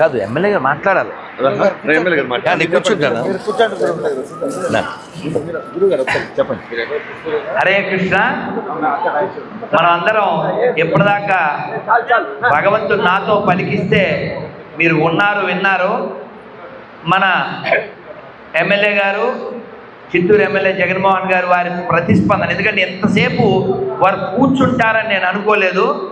కాదు ఎమ్మెల్యే గారు మాట్లాడాలి. చెప్పండి. హరే కృష్ణ. మనం అందరం ఎప్పటిదాకా భగవంతుడు నాతో పలికిస్తే మీరు ఉన్నారు విన్నారు. మన ఎమ్మెల్యే గారు చిత్తూరు ఎమ్మెల్యే జగన్మోహన్ గారు వారి ప్రతిస్పందన. ఎందుకంటే ఎంతసేపు వారు కూర్చుంటారని నేను అనుకోలేదు.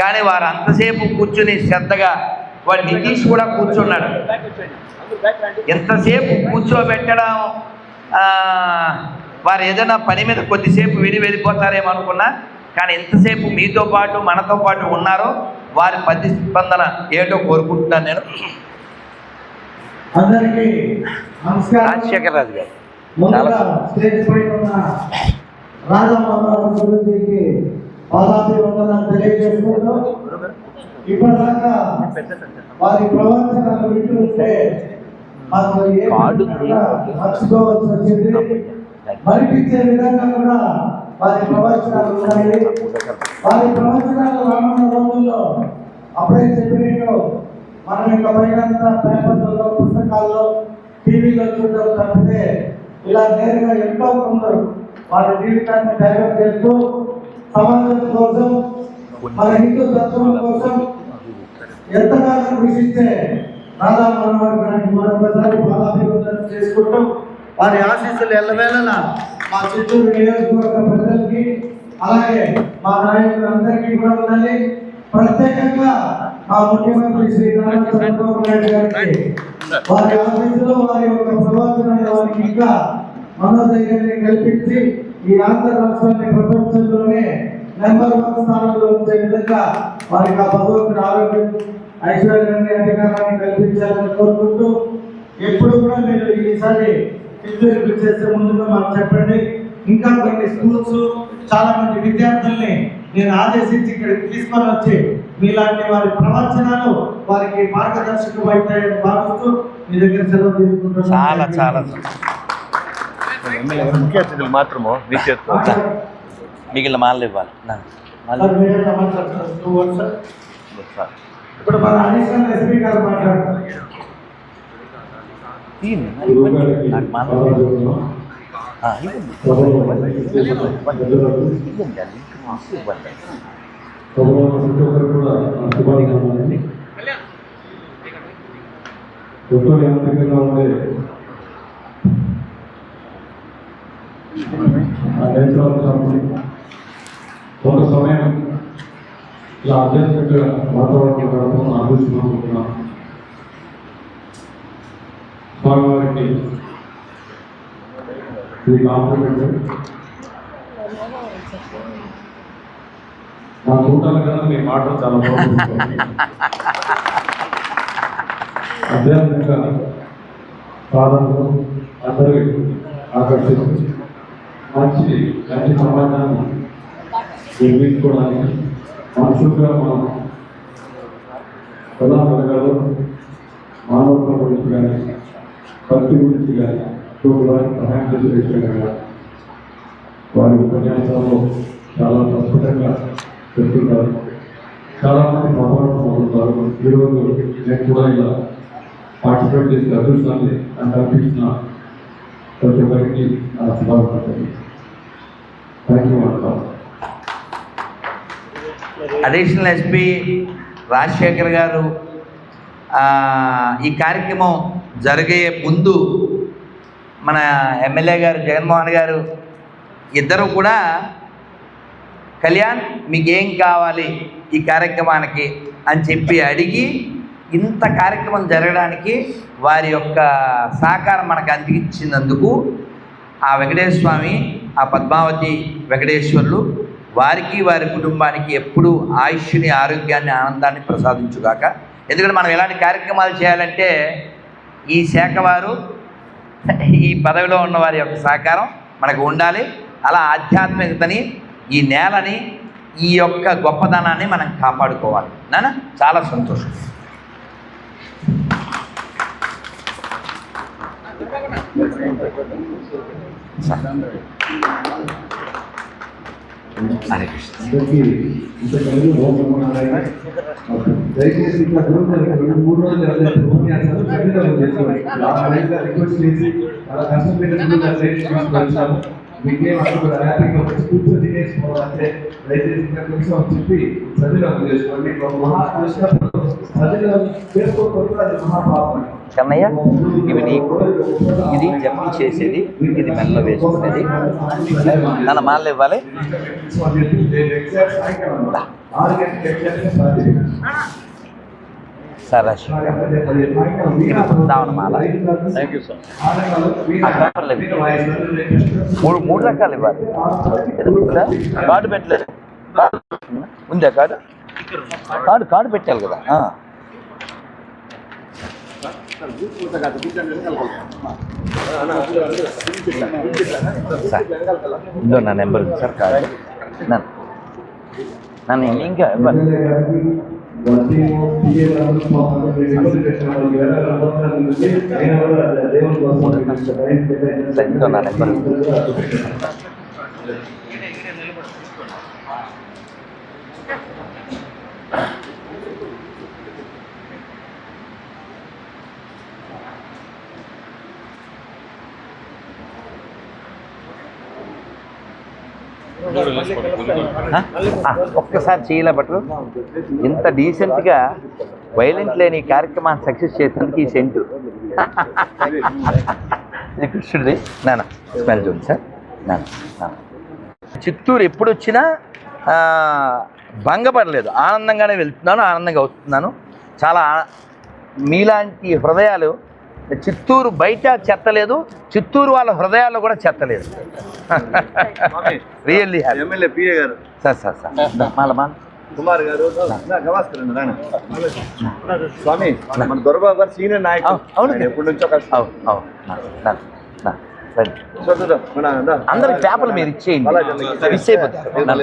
కానీ వారు అంతసేపు కూర్చుని శ్రద్ధగా వాడు నితీష్ కూడా కూర్చున్నాడు. ఎంతసేపు కూర్చోబెట్టడం ఆ, వారు ఏదైనా పని మీద కొద్దిసేపు విడి వెళ్ళిపోతారేమో అనుకున్నా కానీ ఎంతసేపు మీతో పాటు మనతో పాటు ఉన్నారో వారి ప్రతిస్పందన ఏటో కోరుకుంటున్నాను నేను. రాజశేఖర్ రాజు గారు స్టేజ్ పై ఉన్న రాధా మనోహర్ గురుజీకి పాదాభివందనాలు తెలియజేసుకుంటూ ఇప్పటిదాకా వారి ప్రవచనాలు వింటుంటే మాకు ఏ మర్చిపోవాల్సి వచ్చింది. మరిపించే విధంగా కూడా వారి ప్రవచనాలు ఉన్నాయి. వారి ప్రవచనాలు రానున్న రోజుల్లో అప్పుడే చెప్పినట్టు మనం ఇక పైనంతా పేపర్లలో పుస్తకాల్లో టీవీలో చూడడం తప్పితే ఇలా నేరుగా ఎంతో కొందరు వారి జీవితాన్ని త్యాగం చేస్తూ సమాజం కోసం మన హిందూ తత్వం కోసం ఎంతగానో కృషించే రాధా గారికి మరొకసారి పాదాభివందనం చేసుకుంటూ వారి ఆశీస్సులు ఎల్లవేళలా మా చిత్తూరు నియోజకవర్గ ప్రజలకి అలాగే మా నాయకులందరికీ కూడా ఉండాలి. ప్రత్యేకంగా మా ముఖ్యమంత్రి శ్రీ నారా చంద్రబాబు నాయుడు గారికి వారి ఆఫీసులో వారి యొక్క ప్రవచనాన్ని వారికి ఇంకా మనోధైర్యాన్ని కల్పించి ఈ ఆంధ్ర రాష్ట్రాన్ని ప్రపంచంలోనే నెంబర్ వన్ స్థానంలో ఉంచే విధంగా వారికి ఆ భగవంతుని ఆరోగ్యం ఐశ్వర్యాన్ని అధికారాన్ని కల్పించాలని కోరుకుంటూ ఎప్పుడు కూడా మీరు ఈసారి చిత్తూరుకు చేసే ముందుగా మాకు చెప్పండి. ఇంకా కొన్ని స్కూల్స్ చాలా మంది విద్యార్థుల్ని నేను ఆదేశించి ఇక్కడికి తీసుకొని వచ్చి మీలాంటి వారి ప్రవచనాలు వారికి మార్గదర్శకం అవుతాయని భావిస్తూ మీ దగ్గర సెలవు తీసుకుంటున్నాను. చాలా చాలా ముఖ్య అతిథులు మాత్రము మీ చేతితో మిగిలిన మాలలు ఇవ్వాలి. నా. మాలలు. సార్, మీరే సమాచారం టూ వర్డ్స్ సార్. ఇప్పుడు మన అడిషనల్ ఎస్పీ గారు మాట్లాడుతున్నారు తీయండి. నాకు ఇవ్వండి. నాకు మాలలు ఇవ్వండి. ఆ, ఇవ్వండి. ఇవ్వండి. ఆ ఆ నేత్రాలు సంబంధించి కొంత సమయం ఇలా అధ్యక్షుడిగా మాట్లాడుతున్నాను ఆలోచించుకుంటున్నాను స్వామివారికి ఇది కాంప్లిమెంట్ నా చూడాలి కదా మీ మాటలు చాలా బాగుంటుంది అధ్యాత్మిక సాధనలు అందరి ఆకర్షిస్తుంది మంచి మంచి సమాజాన్ని నిర్మించుకోవడానికి మనుషులుగా మనం ఎలా పెరగాలో మానవత్వం గురించి కానీ భక్తి గురించి కానీ చూడడానికి సహాయం చేసే విషయంగా వారి ఉపన్యాసాల్లో చాలా అద్భుతంగా చెప్తున్నారు చాలా మంది ప్రభావం పొందుతారు ఈరోజు నేను కూడా ఇలా పార్టిసిపేట్ చేసే అదృష్టాన్ని అంటే అనిపిస్తున్నాను ప్రతి ఒక్కరికి నా శుభాకాంక్షలు. Thank you additional SP Rajasekhar garu ఈ కార్యక్రమం జరిగే ముందు మన ఎమ్మెల్యే గారు జగన్మోహన్ గారు ఇద్దరు కూడా కళ్యాణ్ మీకేం కావాలి ఈ కార్యక్రమానికి అని చెప్పి అడిగి ఇంత కార్యక్రమం జరగడానికి వారి యొక్క సహకారం మనకు అందించినందుకు ఆ వెంకటేశ్వర స్వామి ఆ పద్మావతి వెంకటేశ్వర్లు వారికి వారి కుటుంబానికి ఎప్పుడూ ఆయుష్ని ఆరోగ్యాన్ని ఆనందాన్ని ప్రసాదించుగాక. ఎందుకంటే మనం ఎలాంటి కార్యక్రమాలు చేయాలంటే ఈ శాఖ వారు ఈ పదవిలో ఉన్న వారి యొక్క సహకారం మనకు ఉండాలి. అలా ఆధ్యాత్మికతని ఈ నేలని ఈ యొక్క గొప్పదనాన్ని మనం కాపాడుకోవాలి. నానా? చాలా సంతోషం. హరే కృష్ణ దయచేసి ఇట్లా గ్రూప్ మూడు రోజులు రిక్వెస్ట్ చేసి అలా మీకేం హ్యాపీగా కూర్చొని నేర్చుకోవాలంటే దయచేసి ఇంకా కొంచెం చెప్పి చదివి చేసుకోండి. మహాకృష్ణ కన్నయ్య ఇవి నీకు ఇది జపం చేసేది ఇది మెల్ల వేసుకునేది. నన్ను మాలలు ఇవ్వాలి. సరే దావనమాల థ్యాంక్ యూ సార్ పేపర్లు. మూడు మూడు రకాలు ఇవ్వాలి? కార్డు పెట్టలేదు. ఉందా కార్డు? కార్డు కార్డు పెట్టాలి కదా. ఆ. సార్ ఇదో నా నెంబర్ ఉంది సార్ కార్డు నన్ను నన్ను ఇంకా ఇవ్వాలి ఇదో నా నెంబర్ ఉంది. ఆ? ఆ, ఒక్కసారి చేయలే బట్టు ఇంత డీసెంట్గా వైలెంట్ లేని ఈ కార్యక్రమాన్ని సక్సెస్ చేసినందుకు ఈ సెంటు. ఇది కృష్ణుడిది. నాన్న స్మెల్ చూడండి సార్. నాన్న చిత్తూరు ఎప్పుడు వచ్చినా భంగపడలేదు. ఆనందంగానే వెళ్తున్నాను ఆనందంగా వస్తున్నాను. చాలా మీలాంటి హృదయాలు చిత్తూరు బయట చెత్తలేదు చిత్తూరు వాళ్ళ హృదయాల్లో కూడా చెత్తలేదు. రియల్లీ హ్యాపీ ఎమ్మెల్యే పిఏ గారు. Sir sir sir. మాల మాల. కుమార్ గారు స్వామి మన దొరబాబు గారు సీనియర్ నాయకుడు. అవును, ఎప్పటి నుంచో. అందరికి పేపర్లు మీరు ఇచ్చేయండి. మిస్ అయిపోతారు. నా,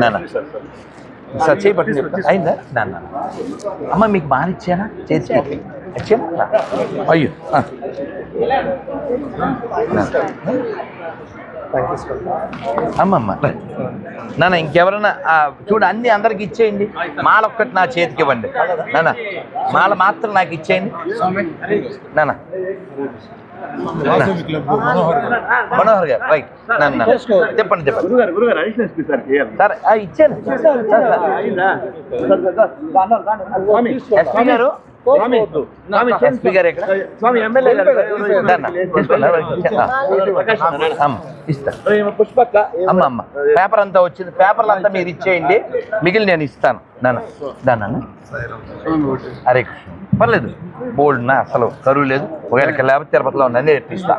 నా, నా. సార్ చేయబట్టి అయిందా? నా, నా, నా. అమ్మ మీకు బాగా ఇచ్చానా? చేసి ఇచ్చానా నా. అయ్యో. అమ్మమ్మ. నాన్న ఇంకెవరన్నా చూడు అన్ని అందరికి ఇచ్చేయండి. మాల ఒక్కటి నా చేతికి ఇవ్వండి. నాన్న మాల మాత్రం నాకు ఇచ్చేయండి. నాన్న. మనోహర్ గారు రైట్. నాన్న చెప్పండి చెప్పండి. సార్ ఇచ్చాను ఎస్పీ గారు? స్వామి స్వామి ఎస్పీ గారు ఎక్కడ స్వామి ఎమ్మెల్యే గారు నాన్న, తీసుకోండి. ఆ, అమ్మ ఇస్తా పుష్పక్క అమ్మ అమ్మ. పేపర్ అంతా వచ్చింది. పేపర్లు అంతా మీరు ఇచ్చేయండి. మిగిలి నేను ఇస్తాను. నాన్న దాన్న అరే కృష్ణ. పర్లేదు. బోల్డ్ నా అసలు కరువు లేదు. ఒకవేళ లేకపోతే తిరుపతిలో ఉందని తెప్పిస్తా.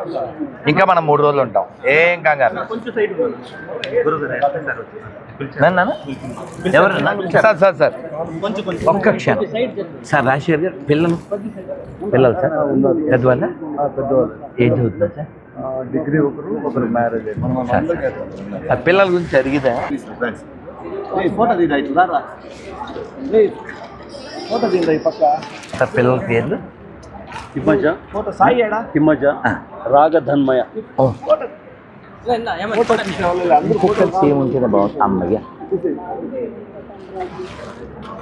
ఇంకా మనం మూడు రోజులు ఉంటాం. ఏం కంగారు ఎవరు? Sir sir sir. ఒక్క క్షణం. సార్ రాజశేఖర్ గారు పిల్లలు? పిల్లలు సార్? పెద్దవాళ్ళ. ఏం చదువుతున్నారు సార్? డిగ్రీ ఒకరు ఒకరు మ్యారేజ్ సార్, సార్. ఆ పిల్లల గురించి అడిగిదా ఫోటో తీరా ఇట్లా రా. ఫోటో తీరా ఈ పక్క. సార్ పిల్లల పేర్లు? తిమ్మజ. ఫోటో సాయి ఏడా తిమ్మజ. ఆ. రాగధన్మయ. ఓ. ఫోటో తీసిన వాళ్ళు అందరూ ఫోటో సేమ్ ఉంటుంది బాగుంది అమ్మయ్య.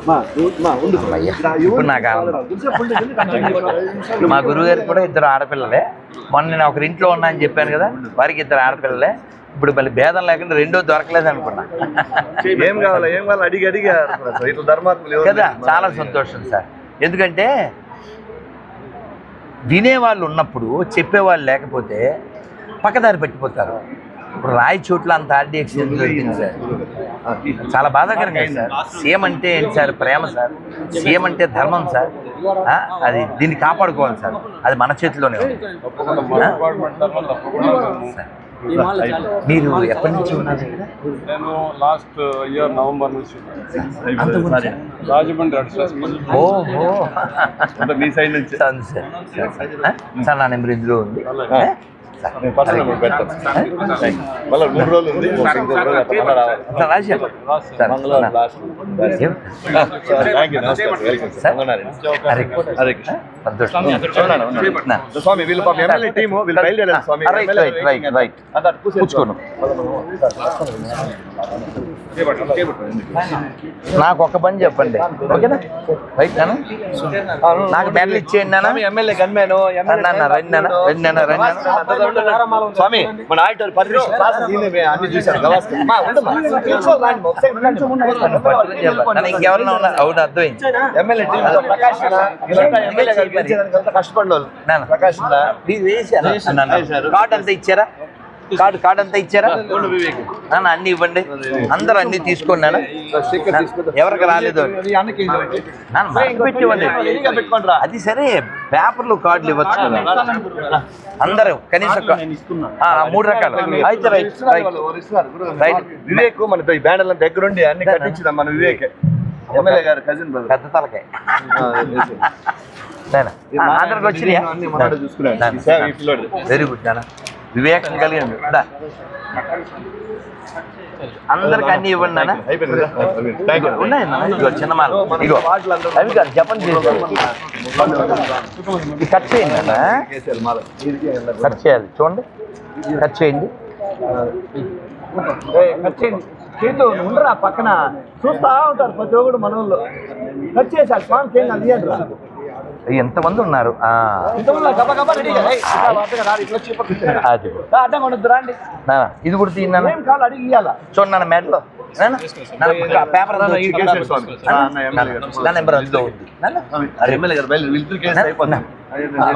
మా ఉ- మా ఉండు. అమ్మయ్య. ఇలా ఇప్పుడు నాకు ఆనందం కొంచెంసేపు ఉండు, ఎందుకు అంత మా గురువు గారికి కూడా ఇద్దరు ఆడపిల్లలే. మొన్న నేను ఒకరి ఇంట్లో ఉన్నా అని చెప్పాను కదా వారికి ఇద్దరు ఆడపిల్లలే. ఇప్పుడు మళ్ళీ భేదం లేకుండా రెండో దొరకలేదు అనుకున్నా. ఏం కావాలి ఏం కావాలి? అడిగి అడిగి. ఇట్లా ధర్మాత్ములు కదా. చాలా సంతోషం సార్. ఎందుకంటే వినేవాళ్ళు ఉన్నప్పుడు చెప్పేవాళ్ళు లేకపోతే పక్కదారి పట్టిపోతారు. ఇప్పుడు రాయి చోట్ల అంత ఆర్డీఎక్స్ దొరికింది సార్? చాలా బాధాకరంగా సార్. సీఎం అంటే ఏంటి సార్? ప్రేమ సార్. సీఎం అంటే ధర్మం సార్. అది దీన్ని కాపాడుకోవాలి సార్. అది మన చేతిలోనే ఉంది. మీరు ఎప్పటి నుంచి ఉన్నారు నేను లాస్ట్ ఇయర్ నవంబర్ నుంచి రాజమండ్రి ఓహో. మీ సైడ్ నుంచి? సార్. నా నెంబర్ ఇందులో ఉంది. మళ్ళీ మూడు రోజులు ఉంది. స్వామి వీళ్ళు పాపం ఎమ్మెల్యే టీము వీళ్ళు బయలుదేరారు. స్వామి రైట్, రైట్, రైట్, రైట్. అంతా నాకు ఒక పని చెప్పండి. ఓకేనా? రైట్ నాకు మెడల్ ఇచ్చేయండి ఎమ్మెల్యే గన్మేను నాన్న రండి నాన్న రండి నాన్న రండి స్వామి మన ఆడిటర్ అన్ని ఇంకెవరన్నా ఉన్నా? అవును అర్థమైంది. ఎమ్మెల్యే అన్న, వాళ్ళు. నాన్న. ప్రకాష్ అన్న. కార్డు అంతా ఇచ్చారా? కార్డు కార్డు అంతా ఇచ్చారా? అన్ని ఇవ్వండి. అందరూ అన్ని తీసుకోండి నాన్న. స్టిక్కర్ తీసుకుంటా. ఎవరికి రాలేదు. అది సరే పేపర్లు కార్డులు ఇవ్వచ్చు అందరూ కనీసం మూడు రకాలు. అయితే రైట్. వివేక్ మనతో ఈ బ్యానర్ల దగ్గరుండి అన్ని కట్టించిన మన వివేక్. ఎమ్మెల్యే గారు కజిన్ బ్రదర్ పెద్ద తలకాయ. వచ్చినాయా. వెరీ గుడ్ నాన్న. వివేకం కలిగింది. అందరికి అన్ని ఇవ్వండి. ఉన్నాయి ఇగో చిన్న మాల ఇగో అవి కాదు జపం ఇది కట్ చేయండి మాల. కట్ చేయాలి. చూడండి. కట్ చేయండి. ఏయ్, కట్ చేయండి. చేతులు ఉండరా పక్కన? చూస్తా ఉంటారు ప్రతి ఒక్కడు మన వాళ్ళు కట్ చేశారు స్వామి చేయండి అది. ఎంతమంది ఉన్నారు ఇది కూడా ఇయ్యాలా చూడండి మెడలో పేపర్. నా నెంబర్ అందులో ఉంది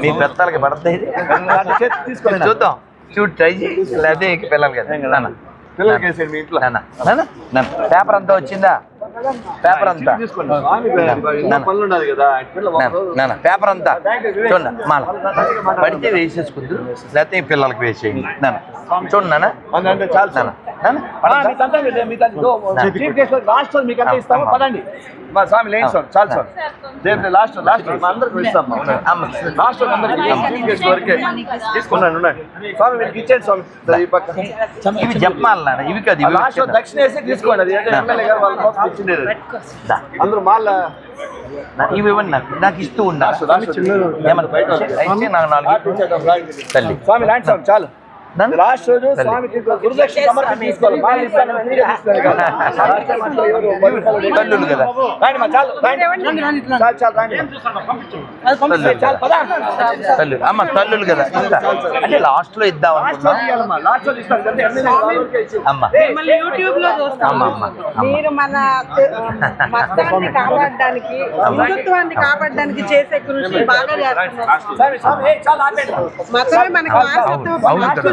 మీ పెద్దలకి పడతాయి. చూద్దాం చూడు ట్రై చేయి లేకపోతే ఇక పిల్లలు కదా నాన్న పిల్లలు కేసు మీ ఇంట్లో నాన్న నాన్న నాన్న పేపర్ అంతా వచ్చిందా పేపర్ అంతా. పేపర్ అంతా. చూడండి మాల. పడితే వేసేసుకుందు లేకపోతే ఈ పిల్లలకి వేసేయండి. నాన్న. చూడండి నాన్న. మీకంతా మీకంతా గెస్ట్ లాస్ట్ మీకంతా ఇస్తాము పదండి. మా స్వామి లేని సార్ చాలు సార్ రేపు లాస్ట్ లాస్ట్ అందరికి ఇస్తాం. లాస్ట్ అందరికి వరకే తీసుకున్నాను. స్వామి వీళ్ళకి ఇచ్చేయండి స్వామి. దా ఈ పక్క. ఇవి కాదు లాస్ట్ దక్షిణ వేసి తీసుకోండి అది అంటే ఎమ్మెల్యే గారు వాళ్ళ కోసం ఇచ్చిండేది దా. అందరూ మాల నా- ఇవి ఇవ్వండి నాకు. నాకు ఇస్తూ లాస్ట్ ఏమన్నా బయట అయితే నాకు నాలుగు తల్లి. స్వామి లాంటి స్వామి చాలు? లాస్ట్ రోజు స్వామికి గురుదక్షిణ సమర్పణ తీసుకోవాలి మాల ఇస్తాను మీరే తీసుకోవాలి కదా. రాండి మా చాలు చాలు చాలు రాండి చాలు పదా తల్లు అమ్మ తల్లులు కదా అంటే లాస్ట్లో ఇద్దాం. అమ్మ మిమ్మల్ని యూట్యూబ్లో చూస్తాం. అమ్మ అమ్మ అమ్మ. మీరు మన మతాన్ని కాపాడడానికి హిందుత్వాన్ని కాపాడడానికి చేసే కృషి బాగా చేస్తున్నారు. మతమే మనకి వారసత్వం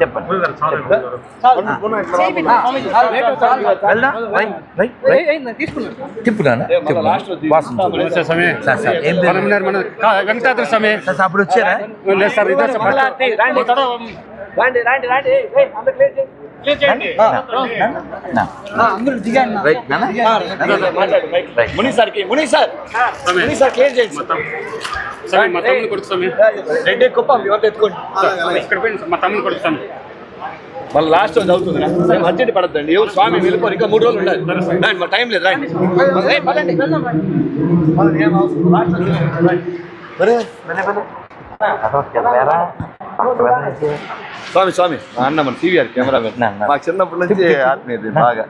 చెప్పండి వెంకటాద్రి స్వామి అప్పుడు వచ్చారా లేదు సార్ ఇదే సార్ మంగళారతి, రాండి. రాండి రాండి రాండి ఏయ్, ఏయ్, అందరూ క్లియర్ చేయండి. నా. రైట్ నాన్న? మాట్లాడు, మైక్. రైట్. ముని సార్కి ముని సార్ ముని సార్ క్లియర్ చేయండి స్వామి మా తమ్ముని కొడుకు స్వామి రెడ్డి కుప్పం ఎత్తుకోండి ఇక్కడ మా తమ్ముని కొడుకు స్వామి మళ్ళీ లాస్ట్ రోజు అవుతుంది అర్జెంట్ పడద్దండి. ఎవరు స్వామి వెళ్ళిపోరు ఇంకా మూడు రోజులు ఉండాలి. రండి మా టైం లేదు రండి. స్వామి స్వామి. అన్న మన సివిఆర్ కెమెరా. మాకు చిన్నప్పటి నుంచి ఆత్మీయత బాగా.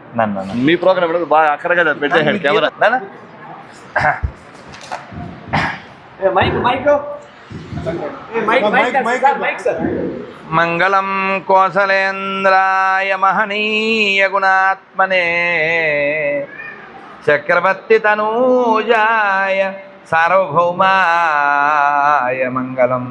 మీ ప్రోగ్రామ్ బాగా అక్కడగా పెట్టేసాడు కెమెరా? Mike mike. మంగళం కోసలేంద్రాయ మహనీయ గుణాత్మనే. చక్రవర్తి తనూజాయ సార్వభౌమాయ మంగళం.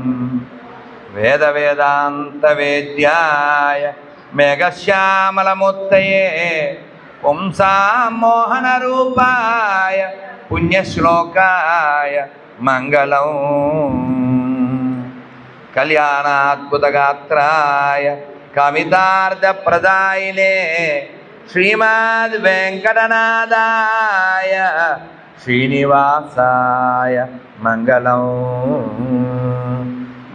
వేద వేదాంత వేద్యాయ మేఘశ్యామలమూర్తయే. పుంసామోహనరూపాయ పుణ్యశ్లోకాయ మంగళం. కళ్యాణాద్భుతగాత్రాయ కవితార్థప్రదాయినే శ్రీమద్ వెంకటనాథాయ శ్రీనివాసాయ మంగళం.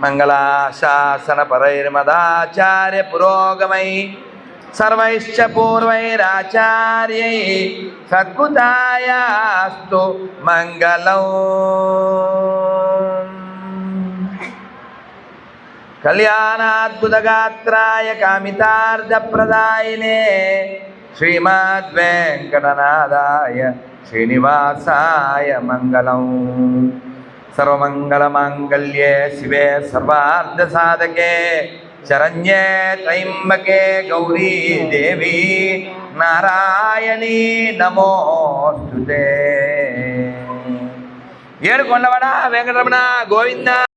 మంగళాశాసన పరైర్మదాచార్య పురోగమై సర్వైశ్చ పూర్వైరాచార్యై సద్గుతాయాస్తు మంగళం. కళ్యాణాద్భుతగాత్రాయ కామితార్థప్రదాయినే శ్రీమద్వేంకటనాథాయ శ్రీనివాసాయ మంగళం. సర్వమంగళమాంగళ్యే శివే సర్వార్థసాధకే శరణ్యే త్రయంబకే గౌరీ దేవి నారాయణీ నమోస్తుతే. ఏడు కొండవడ వెంకటరమణ గోవింద.